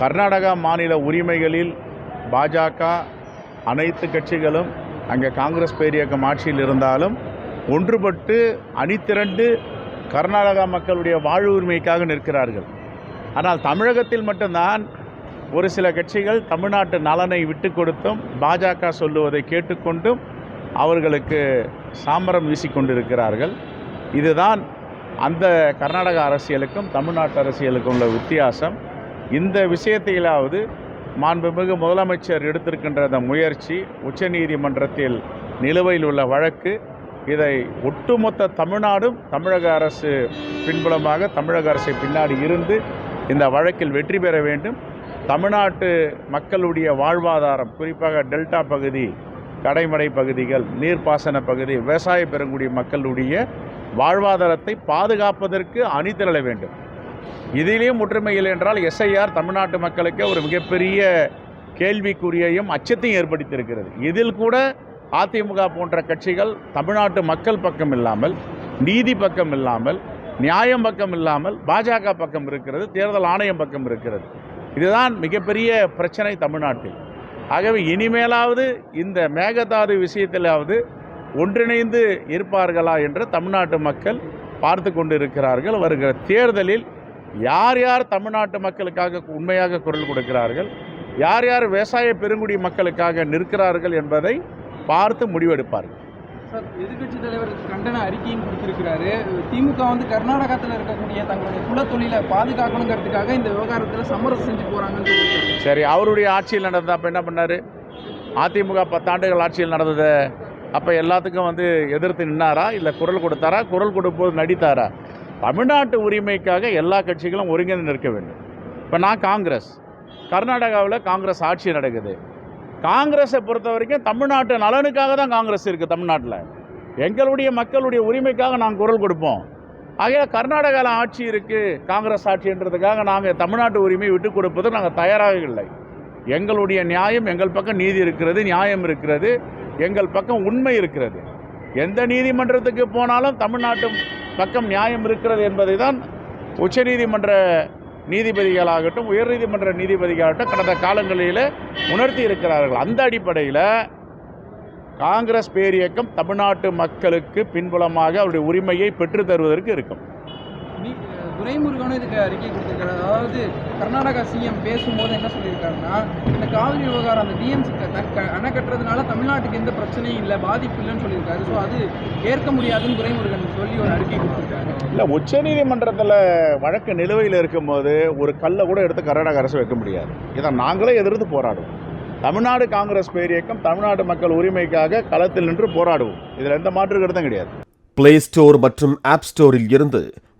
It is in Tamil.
கர்நாடகா மாநில உரிமைகளில் பாஜக அனைத்து கட்சிகளும் அங்கே காங்கிரஸ் பேரியக்கம் ஆட்சியில் இருந்தாலும் ஒன்றுபட்டு அணித்திரண்டு கர்நாடகா மக்களுடைய வாழ்வு உரிமைக்காக நிற்கிறார்கள். ஆனால் தமிழகத்தில் மட்டும்தான் ஒரு சில கட்சிகள் தமிழ்நாட்டு நலனை விட்டு கொடுத்தும் பாஜக சொல்லுவதை கேட்டுக்கொண்டும் அவர்களுக்கு சாமரம் வீசிக்கொண்டிருக்கிறார்கள். இதுதான் அந்த கர்நாடக அரசியலுக்கும் தமிழ்நாட்டு அரசியலுக்கும் உள்ள வித்தியாசம். இந்த விஷயத்திலாவது மாண்புமிகு முதலமைச்சர் எடுத்திருக்கின்ற அந்த முயற்சி உச்சநீதிமன்றத்தில் நிலுவையில் உள்ள வழக்கு. இதை ஒட்டுமொத்த தமிழ்நாடும் தமிழக அரசு பின்புலமாக தமிழக அரசை பின்னாடி இருந்து இந்த வழக்கில் வெற்றி பெற வேண்டும். தமிழ்நாட்டு மக்களுடைய வாழ்வாதாரம் குறிப்பாக டெல்டா பகுதி கடைமடை பகுதிகள் நீர்ப்பாசன பகுதி விவசாய பெருங்குடி மக்களுடைய வாழ்வாதாரத்தை பாதுகாப்பதற்கு அணிதிரள வேண்டும். இதிலேயும் ஒற்றுமை இல்லை என்றால் எஸ்ஐஆர் தமிழ்நாட்டு மக்களுக்கு ஒரு மிகப்பெரிய கேள்விக்குறியையும் அச்சத்தையும் ஏற்படுத்தியிருக்கிறது. இதில் கூட அதிமுக போன்ற கட்சிகள் தமிழ்நாட்டு மக்கள் பக்கம் இல்லாமல் நீதி பக்கம் இல்லாமல் நியாயம் பக்கம் இல்லாமல் பாஜக பக்கம் இருக்கிறது தேர்தல் ஆணையம் பக்கம் இருக்கிறது. இதுதான் மிகப்பெரிய பிரச்சனை தமிழ்நாட்டில். ஆகவே இனிமேலாவது இந்த மேகதாது விஷயத்திலாவது ஒன்றிணைந்து இருப்பார்களா என்று தமிழ்நாட்டு மக்கள் பார்த்து கொண்டு இருக்கிறார்கள் வருகிற தேர்தலில் யார் யார் தமிழ்நாட்டு மக்களுக்காக உண்மையாக குரல் கொடுக்கிறார்கள்? யார் யார் விவசாய பெருங்குடி மக்களுக்காக நிற்கிறார்கள் என்பதை பார்த்து முடிவெடுப்பார்கள். சார் எதிர்கட்சி தலைவர் கண்டன அறிக்கையும் கொடுத்திருக்கிறாரு. திமுக வந்து கர்நாடகத்தில் இருக்கக்கூடிய தங்களுடைய குலத்தொழிலை பாதுகாக்கணுங்கிறதுக்காக இந்த விவகாரத்தில் சமரசம் செஞ்சு சொல்லியிருக்காரு சரி அவருடைய ஆட்சியில் நடந்தது அப்போ என்ன பண்ணார்? அதிமுக பத்தாண்டுகள் ஆட்சியில் நடந்தது அப்போ எல்லாத்துக்கும் வந்து எதிர்த்து நின்னாரா? இல்லை குரல் கொடுத்தாரா? குரல் கொடுப்போது நடித்தாரா? தமிழ்நாட்டு உரிமைக்காக எல்லா கட்சிகளும் ஒருங்கிணைந்து நிற்க வேண்டும். இப்போ நான் காங்கிரஸ். கர்நாடகாவில் காங்கிரஸ் ஆட்சி நடக்குது. காங்கிரஸை பொறுத்த வரைக்கும் தமிழ்நாட்டு நலனுக்காக தான் காங்கிரஸ் இருக்குது தமிழ்நாட்டில். எங்களுடைய மக்களுடைய உரிமைக்காக நாங்கள் குரல் கொடுப்போம். ஆகையால் கர்நாடகாவில் ஆட்சி இருக்குது காங்கிரஸ் ஆட்சின்றதுக்காக நாங்கள் தமிழ்நாட்டு உரிமையை விட்டு கொடுப்பது நாங்கள் தயாராக இல்லை. எங்களுடைய நியாயம் எங்கள் பக்கம் நீதி இருக்கிறது நியாயம் இருக்கிறது எங்கள் பக்கம் உண்மை இருக்கிறது. எந்த நீதிமன்றத்துக்கு போனாலும் தமிழ்நாட்டு பக்கம் நியாயம் இருக்கிறது என்பதை தான் உச்சநீதிமன்ற நீதிபதிகளாகட்டும் உயர்நீதிமன்ற நீதிபதிகளாகட்டும் கடந்த காலங்களில் உணர்த்தி இருக்கிறார்கள். அந்த அடிப்படையில் காங்கிரஸ் பேரியக்கம் தமிழ்நாட்டு மக்களுக்கு பின்புலமாக அவருடைய உரிமையை பெற்றுத் தருவதற்கு இருக்கும். துரைமுருகனும் இதுக்கு அறிக்கை கொடுத்திருக்காரு. அதாவது கர்நாடகா சிஎம் பேசும்போது என்ன சொல்லியிருக்காருன்னா இந்த காவிரி விவகாரம் அந்த டிஎம்சி அணை கட்டுறதுனால தமிழ்நாட்டுக்கு எந்த பிரச்சனையும் இல்லை பாதிப்பு இல்லைன்னு சொல்லியிருக்காரு. ஸோ அது ஏற்க முடியாதுன்னு துரைமுருகன் சொல்லி ஒரு அறிக்கை கொடுத்திருக்காரு. இல்லை உச்சநீதிமன்றத்தில் வழக்கு நிலுவையில் இருக்கும்போது ஒரு கல்லை கூட எடுத்து கர்நாடக அரசு வைக்க முடியாது. இதை நாங்களே எதிர்த்து போராடுவோம். தமிழ்நாடு காங்கிரஸ் பேரியக்கம் தமிழ்நாடு மக்கள் உரிமைக்காக களத்தில் நின்று போராடுவோம். இதில் எந்த மாற்று கருத்தும் கிடையாது. பிளே ஸ்டோர் மற்றும் ஆப் ஸ்டோரில் இருந்து